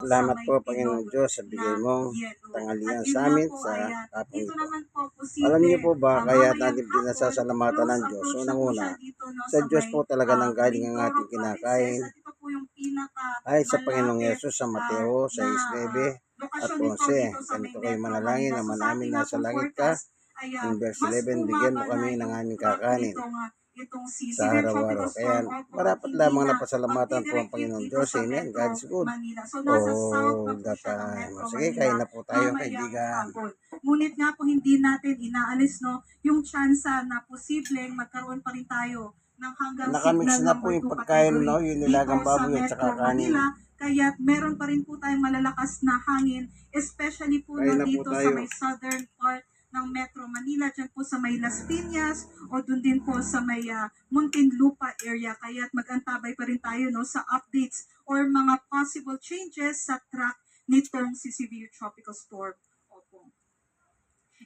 Salamat po, Panginoon Diyos, sa bigay na mong yun sa amin sa hapon ito. Alam niyo po ba, ah, kaya natin pinasasalamatan ng Diyos. na Unang-una, sa Diyos po talaga ah, nang galing ang ating kinakain. yung Ay, sa Panginoong Yesus, sa ah, Mateo, sa na, Isbebe, ah, at lokasyon nito 11. dito sa may Ganito kayo manalangin, Manila. naman So, sa namin ating nga nasa langit ka. ah, In verse mas 11, bigyan mo kami na ng yung aming kakanin sa araw-araw. Kaya marapat lamang na pasalamatan po ang Panginoon Diyos. Amen. God is good. Time. Metro Sige, kain na po tayo, kaibigan. Ngunit nga po hindi natin inaalis no yung tsansa na posibleng magkaroon pa rin tayo ng hanggang Nakamix na po yung 2 pagkain, no? Yung nilagang baboy at saka kanin. Kaya meron pa rin po tayong malalakas na hangin, especially po no, po dito sa may southern part ng Metro Manila, dyan po sa may Las Piñas o dun din po sa may ah, Muntinlupa area. Kaya magantabay pa rin tayo no, sa updates or mga possible changes sa track nitong si Severe Tropical Storm. Opo.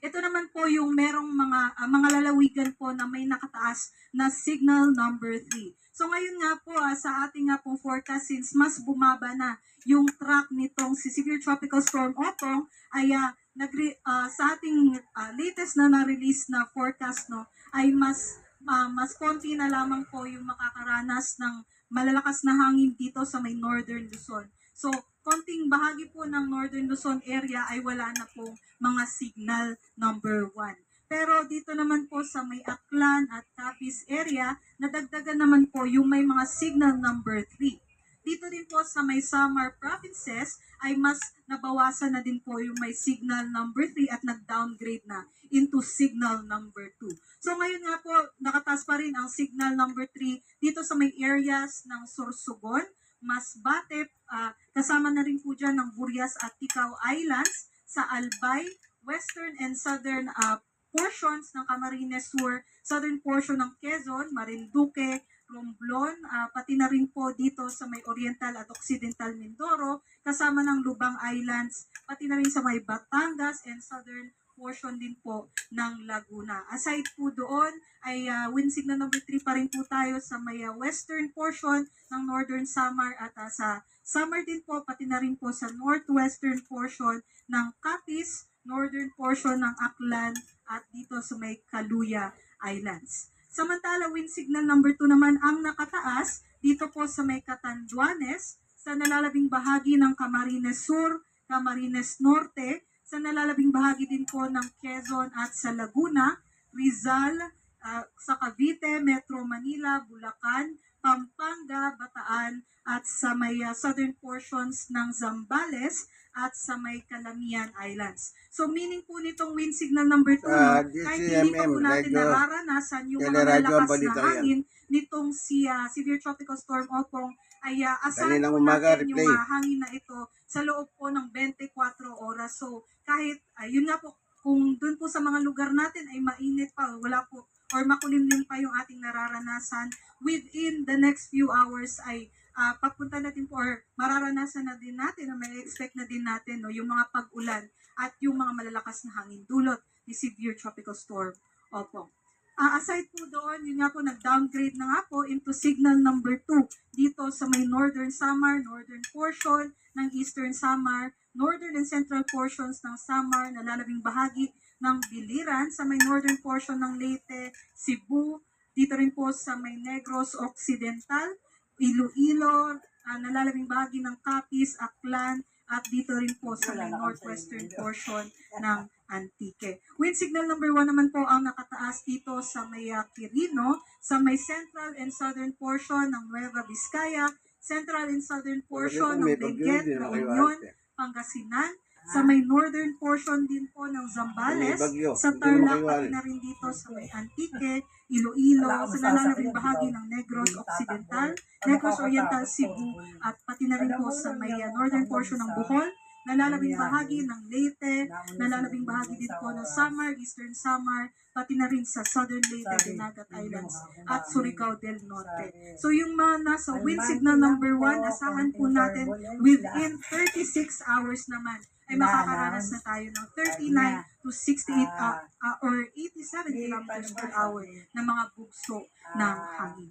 Ito naman po yung merong mga ah, mga lalawigan po na may nakataas na signal number 3. So ngayon nga po ah, sa ating nga pong forecast since mas bumaba na yung track nitong si Severe Tropical Storm Opong ay ah, nagre, ah, sa ating ah, latest na na-release na forecast no ay mas ah, mas konti na lamang po yung makakaranas ng malalakas na hangin dito sa may Northern Luzon. So, konting bahagi po ng Northern Luzon area ay wala na pong mga signal number 1. Pero dito naman po sa may Aklan at Capiz area, nadagdagan naman po yung may mga signal number 3. Dito din po sa may Samar provinces ay mas nabawasan na din po yung may signal number 3 at nag-downgrade na into signal number 2. So ngayon nga po, nakataas pa rin ang signal number 3 dito sa may areas ng Sorsogon, Masbate, ah, kasama na rin po dyan ng Burias at Ticao Islands, sa Albay, western and southern ah, portions ng Camarines Sur, southern portion ng Quezon, Marinduque, Romblon, ah, pati na rin po dito sa may Oriental at Occidental Mindoro, kasama ng Lubang Islands, pati na rin sa may Batangas and southern portion din po ng Laguna. Aside po doon, ay ah, wind signal number 3 pa rin po tayo sa may ah, western portion ng Northern Samar at ah, sa Samar din po, pati na rin po sa northwestern portion ng Capiz, northern portion ng Aklan at dito sa may Kaluya Islands. Samantala, wind signal number 2 naman ang nakataas dito po sa may Catanduanes, sa nalalabing bahagi ng Camarines Sur, Camarines Norte, sa nalalabing bahagi din po ng Quezon at sa Laguna, Rizal, ah, sa Cavite, Metro Manila, Bulacan, Pampanga, Bataan, at sa may ah, southern portions ng Zambales at sa may Calamian Islands. So meaning po nitong wind signal number 2, Sa kahit hindi pa po natin radyo, nararanasan yung mga malalakas na hangin nitong si ah, Severe Tropical Storm Opong ay uh, asahan po umaga, natin replay. yung ah, hangin na ito sa loob po ng 24 oras. So kahit, ayun nga po, kung dun po sa mga lugar natin ay mainit pa, wala po, or makulimlim pa yung ating nararanasan, within the next few hours ay ah, papunta natin po or mararanasan na din natin o may expect na din natin no, yung mga pag-ulan at yung mga malalakas na hangin dulot ni severe tropical storm. Opo. Ah, aside po doon, yun nga po, nag-downgrade na nga po into signal number 2 dito sa may northern Samar, northern portion ng eastern Samar, northern and central portions ng Samar, nalalabing bahagi ng Biliran, sa may northern portion ng Leyte, Cebu, dito rin po sa may Negros Occidental, Iloilo, ah, nalalabing bahagi ng Capiz, Aklan, at dito rin po sa may northwestern portion ng Antique. Wind signal number 1 naman po ang nakataas dito sa may ah, Quirino, sa may central and southern portion ng Nueva Vizcaya, central and southern portion ng Benguet, La Union. Pangasinan, sa may northern portion din po ng Zambales, bagyo, sa Tarlac, ate. na rin dito sa may Antique, Iloilo, sa nalalabing bahagi ng Negros Occidental, Negros Oriental, Cebu, at pati na rin po sa may uh, northern portion ng Bohol, nalalabing bahagi ng Leyte, nalalabing bahagi din po ng Samar, Eastern Samar, pati na rin sa Southern Leyte, Dinagat Islands, at Surigao del Norte. So yung mga nasa wind signal number 1, asahan po natin within 36 hours naman ay makakaranas na tayo ng 39 to 68 uh, uh, or 87 kilometers per hour na mga bugso ng hangin.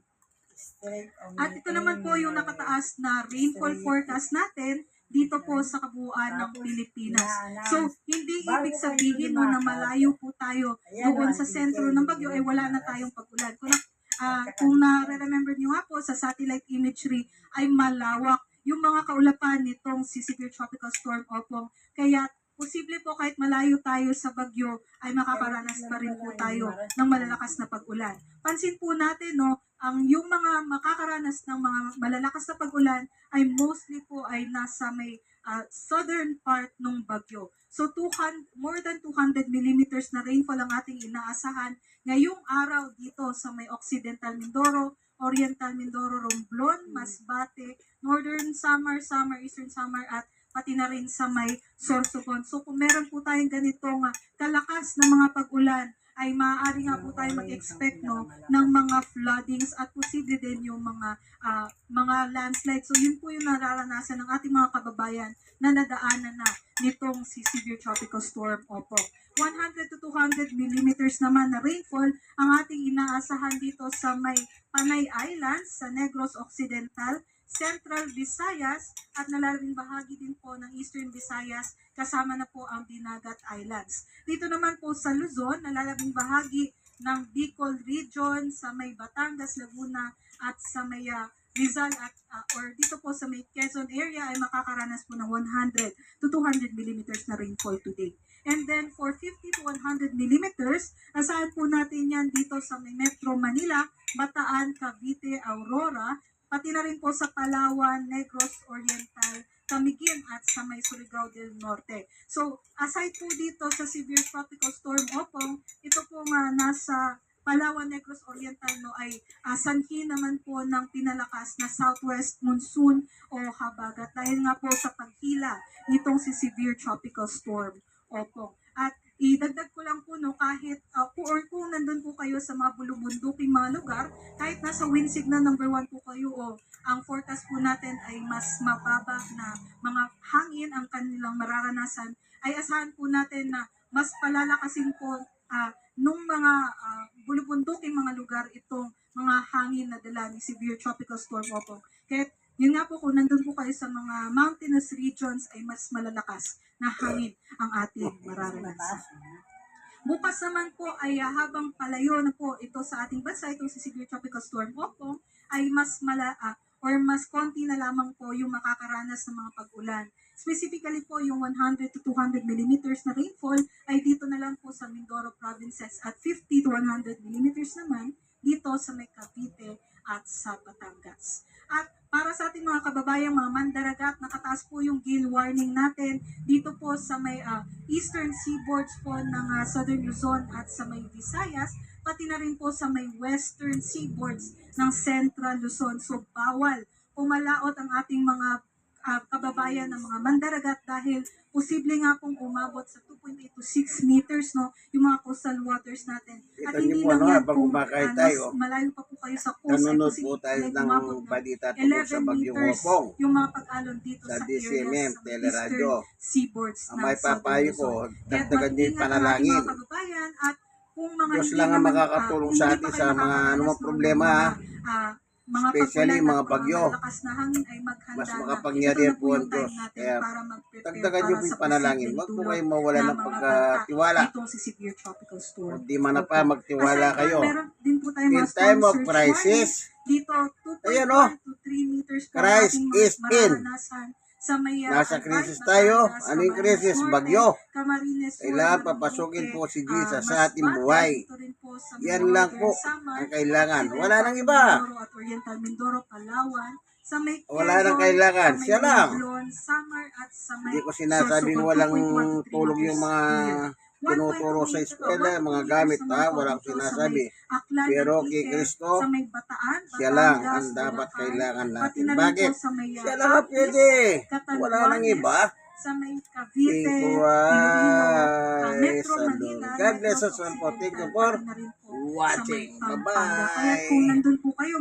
At ito naman po yung nakataas na rainfall forecast natin dito po sa kabuuan ng Pilipinas. So, hindi ibig sabihin no, na malayo po tayo doon sa sentro ng bagyo ay wala na tayong pag-ulan. Kung, ah kung na-remember nyo nga po sa satellite imagery ay malawak yung mga kaulapan nitong si Severe Tropical Storm Opong. Kaya posible po kahit malayo tayo sa bagyo ay makakaranas pa rin po tayo ng malalakas na pag-ulan. Pansin po natin no, ang yung mga makakaranas ng mga malalakas na pag-ulan ay mostly po ay nasa may ah, southern part ng bagyo. So 200, more than 200 millimeters na rainfall ang ating inaasahan ngayong araw dito sa may Occidental Mindoro, Oriental Mindoro, Romblon, Masbate, Northern Samar, Samar, Eastern Samar at pati na rin sa may Sorsogon. So kung meron po tayong ganitong ah, kalakas na mga pag-ulan, ay maaari nga po tayo mag-expect no, ng mga floodings at posible din yung mga ah, mga landslides. So yun po yung nararanasan ng ating mga kababayan na nadaanan na nitong si Severe Tropical Storm Opo. 100 to 200 millimeters naman na rainfall ang ating inaasahan dito sa may Panay Islands, sa Negros Occidental, Central Visayas at nalalabing bahagi din po ng Eastern Visayas kasama na po ang Dinagat Islands. Dito naman po sa Luzon, nalalabing bahagi ng Bicol Region sa may Batangas, Laguna at sa may ah, Rizal at ah, or dito po sa may Quezon area ay makakaranas po ng 100 to 200 millimeters na rainfall today. And then for 50 to 100 millimeters, asahan po natin yan dito sa Metro Manila, Bataan, Cavite, Aurora, pati na rin po sa Palawan, Negros Oriental, Camiguin at sa may Surigao del Norte. So, aside po dito sa severe tropical storm Opong, ito po nga nasa Palawan, Negros Oriental no ay ah, sanhi naman po ng pinalakas na southwest monsoon o habagat dahil nga po sa paghila nitong si severe tropical storm Opong. At idagdag ko lang po no kahit uh, kung, or kung nandun po kayo sa mga bulubunduking mga lugar kahit nasa wind signal number 1 po kayo o ang forecast po natin ay mas mababa na mga hangin ang kanilang mararanasan ay asahan po natin na mas palalakasin po ah, nung mga ah, bulubunduking mga lugar itong mga hangin na dala ni severe tropical storm Opong. Kaya yun nga po kung nandun po kayo sa mga mountainous regions ay mas malalakas na hangin ang ating mararanasan. Bukas naman po ay ah, habang palayo na po ito sa ating bansa, itong si Severe Tropical Storm Opong, ay mas mala ah, or mas konti na lamang po yung makakaranas ng mga pag-ulan. Specifically po yung 100 to 200 millimeters na rainfall ay dito na lang po sa Mindoro provinces at 50 to 100 millimeters naman dito sa may Cavite at sa Batangas. At para sa ating mga kababayang mga mandaragat, nakataas po yung gale warning natin dito po sa may ah, eastern seaboards po ng ah, southern Luzon at sa may Visayas, pati na rin po sa may western seaboards ng central Luzon. So bawal umalaot ang ating mga ah, kababayan ng mga mandaragat dahil posible nga pong umabot sa 2.8 to 6 meters no yung mga coastal waters natin. At niyo hindi lang ano, yan kung ah, tayo, malayo pa po kayo sa coast posible po tayo ay ng balita tungkol sa 11 bagyong Hopong. yung mga pag-alon dito Sa sa, DCMM, sa teleradyo. seaboards Ang ng may papayo ko, dagdagan ating panalangin. mga kababayan at kung mga Diyos lang ang makakatulong ah, sa atin sa mga ng problema, mga, ha? Ah, mga Especially mga bagyo. Mas makapangyarihan po ang Diyos. Kaya Dagdagan niyo po sa yung panalangin. Huwag po kayong mawala ng pagkatiwala. banta Itong si severe tropical storm. Kung di man na pa, magtiwala Aside kayo. In time of crisis. Dito, 2.1 Ayan, oh. to 3 meters po Christ is in. Sa may uh, Nasa krisis tayo. Ano Camarines krisis? Bagyo. Kailangan papasukin po si ah, Jesus sa ating buhay. Yan lang po ang kailangan. Wala nang iba. Wala nang kailangan. Siya lang. Hindi ko sinasabing walang 2.1 to 3 tulog yung mga. Tinuturo sa 1.2 eskwela, mga 1.2 gamit ha, po walang sinasabi. Pero kay Kristo, Bataan, siya lang ang dapat kailangan natin. Bakit? Siya lang ang pwede. Wala nang iba. sa Cavite, guys. Metro Manila, God bless us all. Thank you for watching. Pampanga. Kaya Bye-bye. kung nandun po kayo,